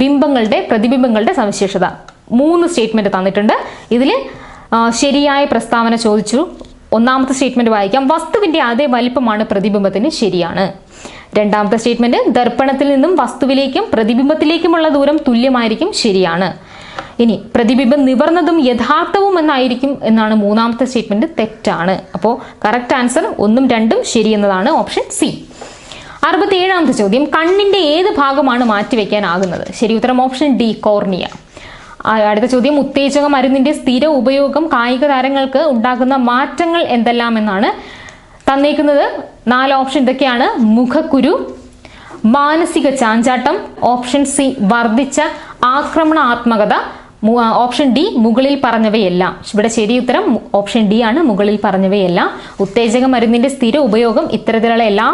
ബിംബങ്ങളുടെ പ്രതിബിംബങ്ങളുടെ സവിശേഷത. മൂന്ന് സ്റ്റേറ്റ്മെന്റ് തന്നിട്ടുണ്ട്. ഇതിൽ ശരിയായ പ്രസ്താവന ചോദിച്ചു. ഒന്നാമത്തെ സ്റ്റേറ്റ്മെന്റ് വായിക്കാം. വസ്തുവിന്റെ അതേ വലിപ്പമാണ് പ്രതിബിംബത്തിന് ശരിയാണ്. രണ്ടാമത്തെ സ്റ്റേറ്റ്മെന്റ് ദർപ്പണത്തിൽ നിന്നും വസ്തുവിലേക്കും പ്രതിബിംബത്തിലേക്കുമുള്ള ദൂരം തുല്യമായിരിക്കും ശരിയാണ്. ഇനി പ്രതിബിംബം നിവർന്നതും യഥാർത്ഥവും എന്നായിരിക്കും എന്നാണ് മൂന്നാമത്തെ സ്റ്റേറ്റ്മെന്റ് തെറ്റാണ്. അപ്പോൾ കറക്റ്റ് ആൻസർ ഒന്നും രണ്ടും ശരി എന്നതാണ് ഓപ്ഷൻ സി അറുപത്തിയേഴാമത്തെ ചോദ്യം കണ്ണിന്റെ ഏത് ഭാഗമാണ് മാറ്റിവെക്കാനാകുന്നത്? ശരി ഉത്തരം ഓപ്ഷൻ ഡി കോർണിയ. അടുത്ത ചോദ്യം ഉത്തേജക മരുന്നിന്റെ സ്ഥിര ഉപയോഗം കായിക താരങ്ങൾക്ക് ഉണ്ടാകുന്ന മാറ്റങ്ങൾ എന്തെല്ലാം എന്നാണ് തന്നേക്കുന്നത്? നാല് ഓപ്ഷൻ ഇതൊക്കെയാണ്. മുഖക്കുരു മാനസിക ചാഞ്ചാട്ടം ഓപ്ഷൻ സി വർദ്ധിച്ച ആക്രമണാത്മകത ഓപ്ഷൻ ഡി മുകളിൽ പറഞ്ഞവയെല്ലാം. ഇവിടെ ശരി ഉത്തരം ഓപ്ഷൻ ഡി ആണ്. മുകളിൽ പറഞ്ഞവയെല്ലാം. ഉത്തേജക മരുന്നിന്റെ സ്ഥിര ഉപയോഗം ഇത്തരത്തിലുള്ള എല്ലാ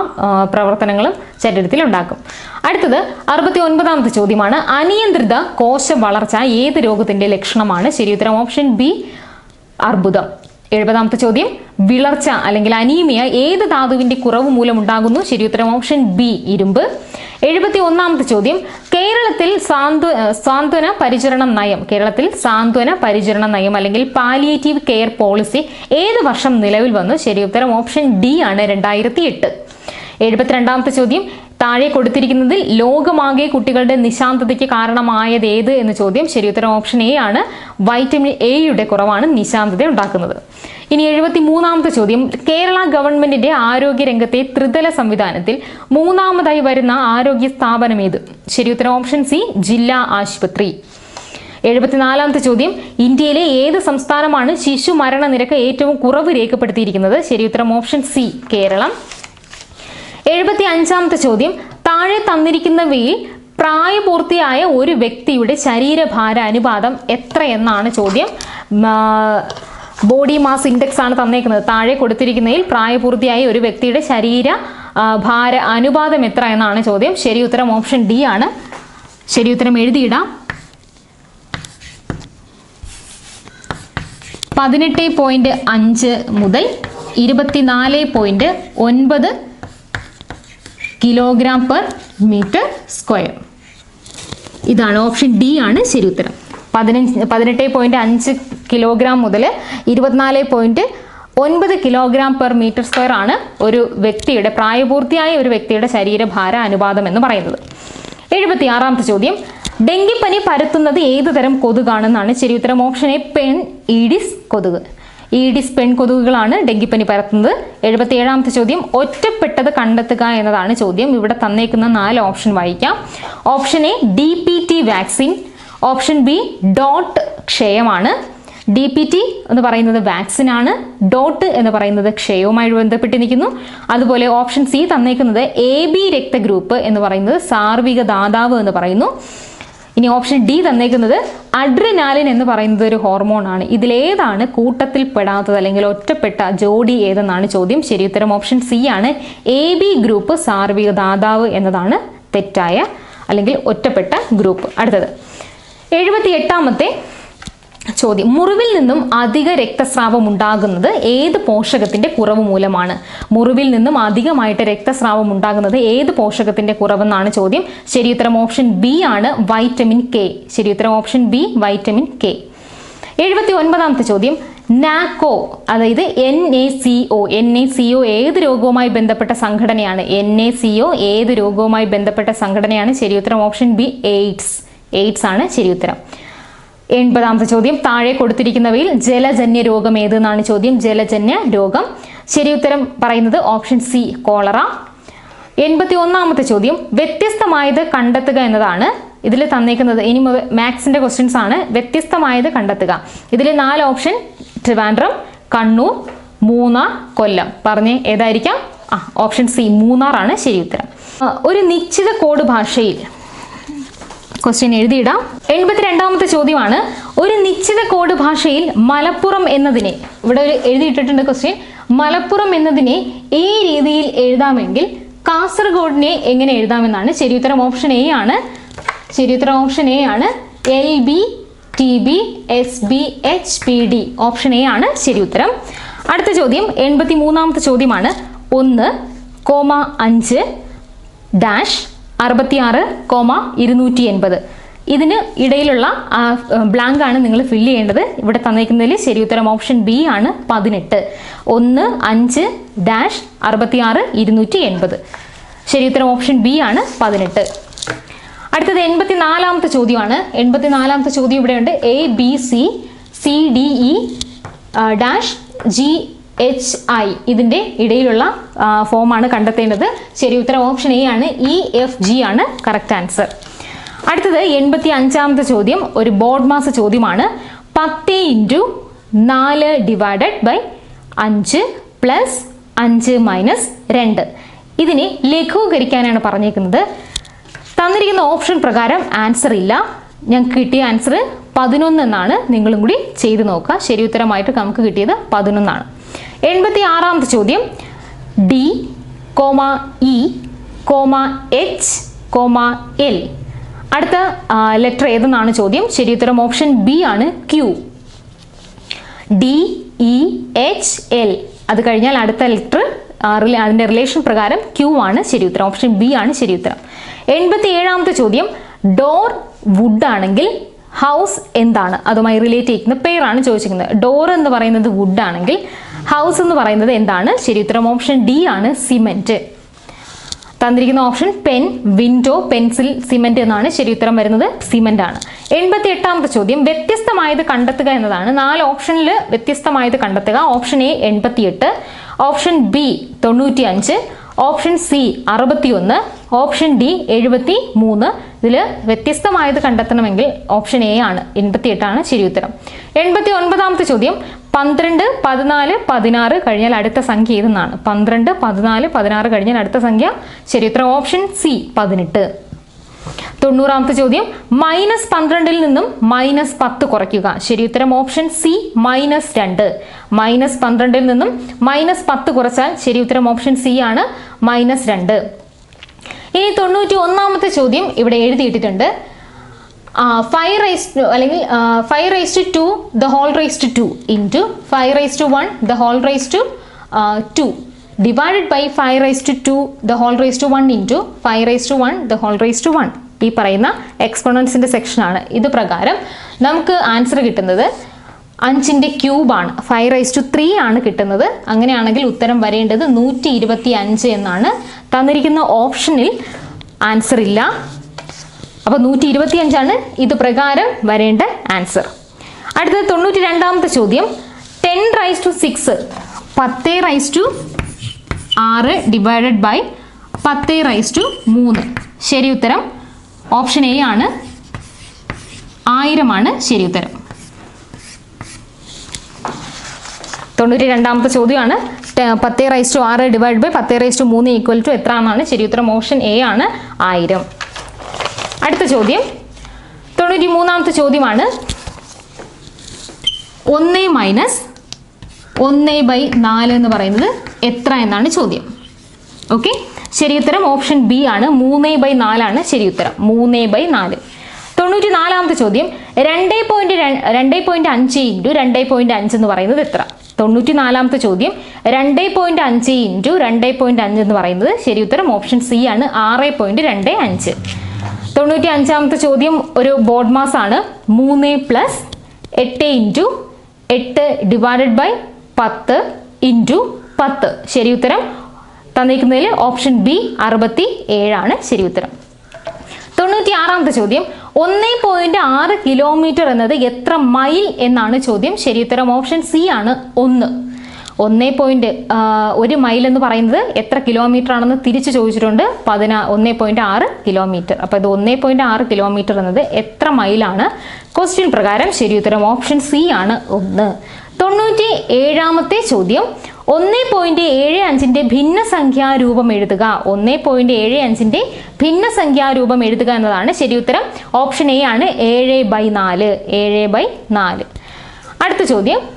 പ്രവർത്തനങ്ങളും ശരീരത്തിൽ ഉണ്ടാക്കും അടുത്തത് അറുപത്തി ഒൻപതാമത്തെ ചോദ്യമാണ്. അനിയന്ത്രിത കോശ വളർച്ച ഏത് രോഗത്തിന്റെ ലക്ഷണമാണ്? ശരി ഉത്തരം ഓപ്ഷൻ ബി അർബുദം. എഴുപതാമത്തെ ചോദ്യം. വിളർച്ച അല്ലെങ്കിൽ അനീമിയ ഏത് ധാതുവിന്റെ കുറവ് മൂലം ഉണ്ടാകുന്നു? ശരി ഉത്തരം ഓപ്ഷൻ ബി ഇരുമ്പ്. എഴുപത്തി ഒന്നാമത്തെ ചോദ്യം. കേരളത്തിൽ സാന്ത്വ സാന്ത്വന പരിചരണ നയം കേരളത്തിൽ സാന്ത്വന പരിചരണ നയം അല്ലെങ്കിൽ പാലിയേറ്റീവ് കെയർ പോളിസി ഏത് വർഷം നിലവിൽ വന്നു? ശരി ഉത്തരം ഓപ്ഷൻ ഡി ആണ് രണ്ടായിരത്തി എട്ട് എഴുപത്തിരണ്ടാമത്തെ ചോദ്യം. താഴെ കൊടുത്തിരിക്കുന്നതിൽ ലോകമാകെ കുട്ടികളുടെ നിശാന്തതയ്ക്ക് കാരണമായത് ഏത് എന്ന ചോദ്യം. ശരി ഉത്തരം ഓപ്ഷൻ എ ആണ്. വൈറ്റമിൻ എയുടെ കുറവാണ് നിശാന്തത ഉണ്ടാക്കുന്നത്. ഇനി എഴുപത്തി മൂന്നാമത്തെ ചോദ്യം. കേരള ഗവൺമെന്റിന്റെ ആരോഗ്യ രംഗത്തെ ത്രിതല സംവിധാനത്തിൽ മൂന്നാമതായി വരുന്ന ആരോഗ്യ സ്ഥാപനം ഏത്? ശരി ഉത്തരം ഓപ്ഷൻ സി ജില്ലാ ആശുപത്രി. എഴുപത്തിനാലാമത്തെ ചോദ്യം. ഇന്ത്യയിലെ ഏത് സംസ്ഥാനമാണ് ശിശു മരണനിരക്ക് ഏറ്റവും കുറവ് രേഖപ്പെടുത്തിയിരിക്കുന്നത്? ശരി ഉത്തരം ഓപ്ഷൻ സി കേരളം. എഴുപത്തി അഞ്ചാമത്തെ ചോദ്യം. താഴെ തന്നിരിക്കുന്നവയിൽ പ്രായപൂർത്തിയായ ഒരു വ്യക്തിയുടെ ശരീരഭാര അനുപാതം എത്ര എന്നാണ് ചോദ്യം. ബോഡി മാസ് ഇൻഡെക്സ് ആണ് തന്നേക്കുന്നത്. താഴെ കൊടുത്തിരിക്കുന്നതിൽ പ്രായപൂർത്തിയായ ഒരു വ്യക്തിയുടെ ശരീര ഭാര അനുപാതം എത്ര എന്നാണ് ചോദ്യം. ശരി ഉത്തരം ഓപ്ഷൻ ഡി ആണ്. ശരി ഉത്തരം എഴുതിയിടാം. പതിനെട്ട് പോയിന്റ് അഞ്ച് മുതൽ ഇരുപത്തിനാല് പോയിന്റ് ഒൻപത് കിലോഗ്രാം പെർ മീറ്റർ സ്ക്വയർ ഇതാണ് ഓപ്ഷൻ ഡി ആണ് ശരി ഉത്തരം. പതിനഞ്ച് പതിനെട്ട് പോയിന്റ് അഞ്ച് കിലോഗ്രാം മുതൽ ഇരുപത്തിനാല് പോയിന്റ് ഒൻപത് കിലോഗ്രാം പെർ മീറ്റർ സ്ക്വയർ ആണ് ഒരു വ്യക്തിയുടെ പ്രായപൂർത്തിയായ ഒരു വ്യക്തിയുടെ ശരീരഭാര അനുപാതം എന്ന് പറയുന്നത്. എഴുപത്തി ആറാമത്തെ ചോദ്യം. ഡെങ്കിപ്പനി പരത്തുന്നത് ഏതുതരം കൊതുകാണെന്നാണ് ശരി ഉത്തരം. ഓപ്ഷൻ എ പെൺ ഈഡിസ് കൊതുക്. ഈഡിസ് പെൺകൊതുകുകളാണ് ഡെങ്കിപ്പനി പരത്തുന്നത്. എഴുപത്തി ഏഴാമത്തെ ചോദ്യം ഒറ്റപ്പെട്ടത് കണ്ടെത്തുക എന്നതാണ് ചോദ്യം. ഇവിടെ തന്നേക്കുന്ന നാല് ഓപ്ഷൻ വായിക്കാം. Option A D P T vaccine. Option B DOT ക്ഷയമാണ്. D P T എന്ന് പറയുന്നത് വാക്സിൻ ആണ്. ഡോട്ട് എന്ന് പറയുന്നത് ക്ഷയവുമായി ബന്ധപ്പെട്ട് നിൽക്കുന്നു അതുപോലെ ഓപ്ഷൻ സി തന്നേക്കുന്നത് എ ബി രക്തഗ്രൂപ്പ് എന്ന് പറയുന്നത് സാർവിക ദാതാവ് എന്ന് പറയുന്നു. ഇനി ഓപ്ഷൻ ഡി തന്നേക്കുന്നത് അഡ്രിനാലിൻ എന്ന് പറയുന്നത് ഒരു ഹോർമോൺ ആണ്. ഇതിലേതാണ് കൂട്ടത്തിൽ പെടാത്തത് അല്ലെങ്കിൽ ഒറ്റപ്പെട്ട ജോഡി ഏതെന്നാണ് ചോദ്യം. ശരി ഉത്തരം ഓപ്ഷൻ സി ആണ്. എ ബി ഗ്രൂപ്പ് സാർവിക ദാതാവ് എന്നതാണ് തെറ്റായ അല്ലെങ്കിൽ ഒറ്റപ്പെട്ട ഗ്രൂപ്പ്. അടുത്തത്. എഴുപത്തി എട്ടാമത്തെ ചോദ്യം. മുറിവിൽ നിന്നും അധിക രക്തസ്രാവം ഉണ്ടാകുന്നത് ഏത് പോഷകത്തിന്റെ കുറവ് മൂലമാണ്? മുറിവിൽ നിന്നും അധികമായിട്ട് രക്തസ്രാവം ഉണ്ടാകുന്നത് ഏത് പോഷകത്തിന്റെ കുറവെന്നാണ് ചോദ്യം. ശരിയുത്തരം ഓപ്ഷൻ ബി ആണ് വൈറ്റമിൻ കെ. ശരിയുത്തരം ഓപ്ഷൻ ബി വൈറ്റമിൻ കെ. എഴുപത്തി ഒൻപതാമത്തെ ചോദ്യം. നാക്കോ അതായത് N A C O N A C O ഏത് രോഗവുമായി ബന്ധപ്പെട്ട സംഘടനയാണ്? എൻ എ സി ഒ ഏത് രോഗവുമായി ബന്ധപ്പെട്ട സംഘടനയാണ്? ശരിയുത്തരം ഓപ്ഷൻ ബി എയ്ഡ്സ്. എയ്ഡ്സ് ആണ് ശരിയുത്തരം എൺപതാമത്തെ ചോദ്യം. താഴെ കൊടുത്തിരിക്കുന്നവയിൽ ജലജന്യ രോഗം ഏതെന്നാണ് ചോദ്യം. ജലജന്യ രോഗം. ശരി ഉത്തരം പറയുന്നത് ഓപ്ഷൻ സി കോളറ. എൺപത്തി ഒന്നാമത്തെ ചോദ്യം. വ്യത്യസ്തമായത് കണ്ടെത്തുക എന്നതാണ് ഇതിൽ തന്നേക്കുന്നത്. ഇനി മാത്സിന്റെ ക്വസ്റ്റ്യൻസ് ആണ്. വ്യത്യസ്തമായത് കണ്ടെത്തുക. ഇതിൽ നാല് ഓപ്ഷൻ. ട്രിവാൻഡ്രം കണ്ണൂർ മൂന്നാർ കൊല്ലം. പറഞ്ഞ് ഏതായിരിക്കാം? ആ ഓപ്ഷൻ സി മൂന്നാറാണ് ശരി ഉത്തരം. ഒരു നിശ്ചിത കോഡ് ഭാഷയിൽ ക്വസ്റ്റ്യൻ എഴുതിയിടാം. എൺപത്തിരണ്ടാമത്തെ ചോദ്യമാണ് ഒരു നിശ്ചിത കോഡ് ഭാഷയിൽ മലപ്പുറം എന്നതിനെ ഇവിടെ ഒരു എഴുതിയിട്ടിട്ടുണ്ട് ക്വസ്റ്റ്യൻ മലപ്പുറം എന്നതിനെ ഈ രീതിയിൽ എഴുതാമെങ്കിൽ കാസർഗോഡിനെ എങ്ങനെ എഴുതാമെന്നാണ്. ശരിയുത്തരം ഓപ്ഷൻ എ ആണ്. ശരിയുത്തരം ഓപ്ഷൻ എ ആണ്. L B T B S B H P D option A ആണ്. ശരിയുത്തരം അടുത്ത ചോദ്യം എൺപത്തി മൂന്നാമത്തെ ചോദ്യമാണ്. ഒന്ന് കോമ അഞ്ച് ഡാഷ് അറുപത്തിയാറ് കോമ ഇരുന്നൂറ്റി എൺപത് ഇതിന് ഇടയിലുള്ള ബ്ലാങ്ക് ആണ് നിങ്ങൾ ഫില്ല് ചെയ്യേണ്ടത്. ഇവിടെ തന്നിരിക്കുന്നതിൽ ശരി ഉത്തരം ഓപ്ഷൻ ബി ആണ് പതിനെട്ട്. ഒന്ന് അഞ്ച് ഡാഷ് അറുപത്തിയാറ് ഇരുന്നൂറ്റി എൺപത് ശരി ഉത്തരം ഓപ്ഷൻ ബി ആണ് പതിനെട്ട്. അടുത്തത് എൺപത്തിനാലാമത്തെ ചോദ്യമാണ്. എൺപത്തിനാലാമത്തെ ചോദ്യം ഇവിടെയുണ്ട്. A B C C D E dash G H I ഇതിന്റെ ഇടയിലുള്ള ഫോമാണ് കണ്ടെത്തേണ്ടത്. ശരി ഉത്തരം ഓപ്ഷൻ എ ആണ്. ഇ എഫ് ജി ആണ് കറക്റ്റ് ആൻസർ അടുത്തത് എൺപത്തി അഞ്ചാമത്തെ ചോദ്യം ഒരു ബോർഡ് മാസ ചോദ്യമാണ്. പത്ത് ഇന്റു നാല് ഡിവൈഡഡ് ബൈ അഞ്ച് പ്ലസ് അഞ്ച് മൈനസ് രണ്ട്. ഇതിനെ ലഘൂകരിക്കാനാണ് പറഞ്ഞേക്കുന്നത്. തന്നിരിക്കുന്ന ഓപ്ഷൻ പ്രകാരം ആൻസർ ഇല്ല. ഞങ്ങൾക്ക് കിട്ടിയ ആൻസർ പതിനൊന്ന് എന്നാണ് നിങ്ങളും കൂടി ചെയ്തു നോക്കുക. ശരി ഉത്തരമായിട്ട് നമുക്ക് കിട്ടിയത് പതിനൊന്നാണ്. എൺപത്തി ആറാമത്തെ ചോദ്യം. D comma E comma H comma L അടുത്ത ലെറ്റർ ഏതെന്നാണ് ചോദ്യം? ശരി ഉത്തരം ഓപ്ഷൻ ബി ആണ് Q D E H L അത് കഴിഞ്ഞാൽ അടുത്ത ലെറ്റർ അതിന്റെ റിലേഷൻ പ്രകാരം ക്യൂ ആണ് ശരി ഉത്തരം. ഓപ്ഷൻ ബി ആണ് ശരി ഉത്തരം. എൺപത്തി ഏഴാമത്തെ ചോദ്യം. ഡോർ വുഡ് ആണെങ്കിൽ ഹൗസ് എന്താണ്? അതുമായി റിലേറ്റ് ചെയ്യുന്ന പേരാണ് ചോദിച്ചിരിക്കുന്നത്. ഡോർ എന്ന് പറയുന്നത് വുഡ് ആണെങ്കിൽ ഹൗസ് എന്ന് പറയുന്നത് എന്താണ്? ശരി ഉത്തരം ഓപ്ഷൻ ഡി ആണ് സിമെന്റ്. തന്നിരിക്കുന്ന option pen window pencil cement എന്നാണ് ശരി ഉത്തരം വരുന്നത്. സിമെന്റ് ആണ്. എൺപത്തി എട്ടാമത്തെ ചോദ്യം. വ്യത്യസ്തമായത് കണ്ടെത്തുക എന്നതാണ്. നാല് ഓപ്ഷനിൽ വ്യത്യസ്തമായത് കണ്ടെത്തുക. ഓപ്ഷൻ എ എൺപത്തിയെട്ട് ഓപ്ഷൻ ബി തൊണ്ണൂറ്റി അഞ്ച് ഓപ്ഷൻ സി അറുപത്തിയൊന്ന് ഓപ്ഷൻ ഡി എഴുപത്തി മൂന്ന് ഇതിൽ വ്യത്യസ്തമായത് കണ്ടെത്തണമെങ്കിൽ ഓപ്ഷൻ എ ആണ്. എൺപത്തി എട്ടാണ് ശരി ഉത്തരം. എൺപത്തി ഒൻപതാമത്തെ ചോദ്യം. പന്ത്രണ്ട് പതിനാല് പതിനാറ് കഴിഞ്ഞാൽ അടുത്ത സംഖ്യ ഏതെന്നാണ്? പന്ത്രണ്ട് പതിനാല് പതിനാറ് കഴിഞ്ഞാൽ അടുത്ത സംഖ്യ. ശരി ഉത്തരം ഓപ്ഷൻ സി പതിനെട്ട്. തൊണ്ണൂറാമത്തെ ചോദ്യം മൈനസ് പന്ത്രണ്ടിൽ നിന്നും മൈനസ് പത്ത് കുറയ്ക്കുക. ശരി ഉത്തരം ഓപ്ഷൻ സി മൈനസ് രണ്ട്. മൈനസ് പന്ത്രണ്ടിൽ നിന്നും മൈനസ് പത്ത് കുറച്ചാൽ ശരി ഉത്തരം ഓപ്ഷൻ സി ആണ് മൈനസ് രണ്ട്. ഇനി തൊണ്ണൂറ്റി ഒന്നാമത്തെ ചോദ്യം ഇവിടെ എഴുതിയിട്ടിട്ടുണ്ട്. ഫൈവ് അല്ലെങ്കിൽ five raise to two the whole raise to two into five raise to one the whole raise to two divided by five raise to two the whole raise to one into five raise to one the whole to one ഈ പറയുന്ന എക്സ്പോണൻസിന്റെ സെക്ഷനാണ് ഇത് പ്രകാരം നമുക്ക് answer കിട്ടുന്നത് അഞ്ചിന്റെ ക്യൂബാണ് five raise to three ആണ് കിട്ടുന്നത്. അങ്ങനെയാണെങ്കിൽ ഉത്തരം വരേണ്ടത് നൂറ്റി ഇരുപത്തി അഞ്ച് എന്നാണ് തന്നിരിക്കുന്ന ഓപ്ഷനിൽ ആൻസർ ഇല്ല. അപ്പോൾ നൂറ്റി ഇരുപത്തി അഞ്ചാണ് ഇത് പ്രകാരം വരേണ്ട ആൻസർ. അടുത്തത് തൊണ്ണൂറ്റി രണ്ടാമത്തെ ചോദ്യം. Ten raise to six. പത്ത് റൈസ് ടു ആറ് ഡിവൈഡഡ് ബൈ പത്ത് റൈസ് ടു മൂന്ന്. ശരി ഉത്തരം. ഓപ്ഷൻ എ ആണ്. ആയിരമാണ് ശരി ഉത്തരം. തൊണ്ണൂറ്റി രണ്ടാമത്തെ ചോദ്യമാണ് പത്ത് റൈസ് ടു ആറ് ഡിവൈഡ് ബൈ പത്ത് റൈസ് ടു മൂന്ന് ഈക്വൽ ടു എത്ര എന്നാണ് ശരി ഉത്തരം. ഓപ്ഷൻ എ ആണ്. ആയിരം. അടുത്ത ചോദ്യം. തൊണ്ണൂറ്റി മൂന്നാമത്തെ ചോദ്യമാണ്. ഒന്ന് മൈനസ് ഒന്ന് ബൈ നാല് എന്ന് പറയുന്നത് എത്ര എന്നാണ് ചോദ്യം. ഓക്കെ? ശരി ഉത്തരം ഓപ്ഷൻ ബി ആണ്. മൂന്ന് ബൈ നാലാണ് ശരി ഉത്തരം മൂന്ന് ബൈ നാല്. തൊണ്ണൂറ്റി നാലാമത്തെ ചോദ്യം. രണ്ട് പോയിന്റ് രണ്ട് പോയിന്റ് അഞ്ച് ഇന്റു രണ്ട് പോയിന്റ് അഞ്ച് എന്ന് പറയുന്നത് എത്ര? തൊണ്ണൂറ്റി നാലാമത്തെ ചോദ്യം. രണ്ട് പോയിന്റ് അഞ്ച് ഇന്റു രണ്ട് പോയിന്റ് അഞ്ച് എന്ന് പറയുന്നത് ശരി ഉത്തരം ഓപ്ഷൻ സി ആണ്. ആറ് പോയിന്റ് രണ്ട് അഞ്ച്. തൊണ്ണൂറ്റി അഞ്ചാമത്തെ ചോദ്യം ഒരു ബോർഡ് മാസ് ആണ്. മൂന്ന് പ്ലസ് എട്ട് ഇന്റു എട്ട് ഡിവൈഡഡ് ബൈ പത്ത് ഇന്റു പത്ത്. ശരി ഉത്തരം. തന്നിരിക്കുന്നതിൽ ഓപ്ഷൻ ബി അറുപത്തി ഏഴാണ് ശരി ഉത്തരം. തൊണ്ണൂറ്റി ആറാമത്തെ ചോദ്യം. ഒന്ന് പോയിന്റ് ആറ് കിലോമീറ്റർ എന്നത് എത്ര മൈൽ എന്നാണ് ചോദ്യം. ശരി ഉത്തരം ഓപ്ഷൻ സി ആണ്. ഒന്ന്. ഒന്ന് പോയിന്റ് ഒരു മൈൽ എന്ന് പറയുന്നത് എത്ര കിലോമീറ്റർ ആണെന്ന് തിരിച്ചു ചോദിച്ചിട്ടുണ്ട്. പതിനാ ഒന്നേ പോയിന്റ് ആറ് കിലോമീറ്റർ അപ്പോൾ ഇത് ഒന്നേ പോയിന്റ് ആറ് കിലോമീറ്റർ എന്നത് എത്ര മൈലാണ് ക്വസ്റ്റ്യൻ പ്രകാരം ശരി ഉത്തരം ഓപ്ഷൻ സി ആണ് ഒന്ന്. തൊണ്ണൂറ്റി ഏഴാമത്തെ ചോദ്യം. ഒന്നേ പോയിന്റ് ഏഴ് അഞ്ചിന്റെ ഭിന്നസംഖ്യാ രൂപം എഴുതുക. ഒന്നേ പോയിന്റ് ഏഴ് അഞ്ചിന്റെ ഭിന്നസംഖ്യാ രൂപം എഴുതുക എന്നതാണ് ശരി ഉത്തരം. ഓപ്ഷൻ എ ആണ് ഏഴ് ബൈ നാല്. ഏഴ് ബൈ നാല്. അടുത്ത ചോദ്യം.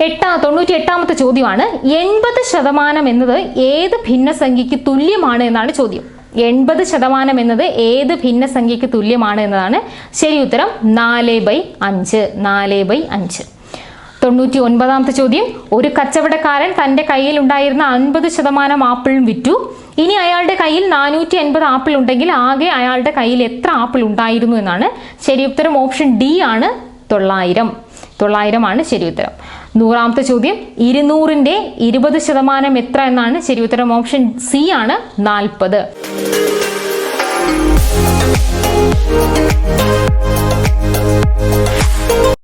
എട്ടാ തൊണ്ണൂറ്റി എട്ടാമത്തെ ചോദ്യമാണ്. എൺപത് ശതമാനം എന്നത് ഏത് ഭിന്നസംഖ്യയ്ക്ക് തുല്യമാണ് എന്നാണ് ചോദ്യം. എൺപത് ശതമാനം എന്നത് ഏത് ഭിന്നസംഖ്യയ്ക്ക് തുല്യമാണ് എന്നതാണ് ശരി ഉത്തരം. നാല് ബൈ അഞ്ച് നാല് ബൈ അഞ്ച്. തൊണ്ണൂറ്റി ഒൻപതാമത്തെ ചോദ്യം. ഒരു കച്ചവടക്കാരൻ തന്റെ കയ്യിൽ ഉണ്ടായിരുന്ന അൻപത് ശതമാനം ആപ്പിളും വിറ്റു. ഇനി അയാളുടെ കയ്യിൽ നാനൂറ്റി അൻപത് ആപ്പിൾ ഉണ്ടെങ്കിൽ ആകെ അയാളുടെ കയ്യിൽ എത്ര ആപ്പിൾ ഉണ്ടായിരുന്നു എന്നാണ് ശരി ഉത്തരം. ഓപ്ഷൻ ഡി ആണ്. തൊള്ളായിരം. തൊള്ളായിരമാണ് ശരി ഉത്തരം. നൂറാമത്തെ ചോദ്യം ഇരുന്നൂറിന്റെ ഇരുപത് ശതമാനം എത്ര എന്നാണ് ശരി ഉത്തരം ഓപ്ഷൻ സി ആണ് നാൽപ്പത്.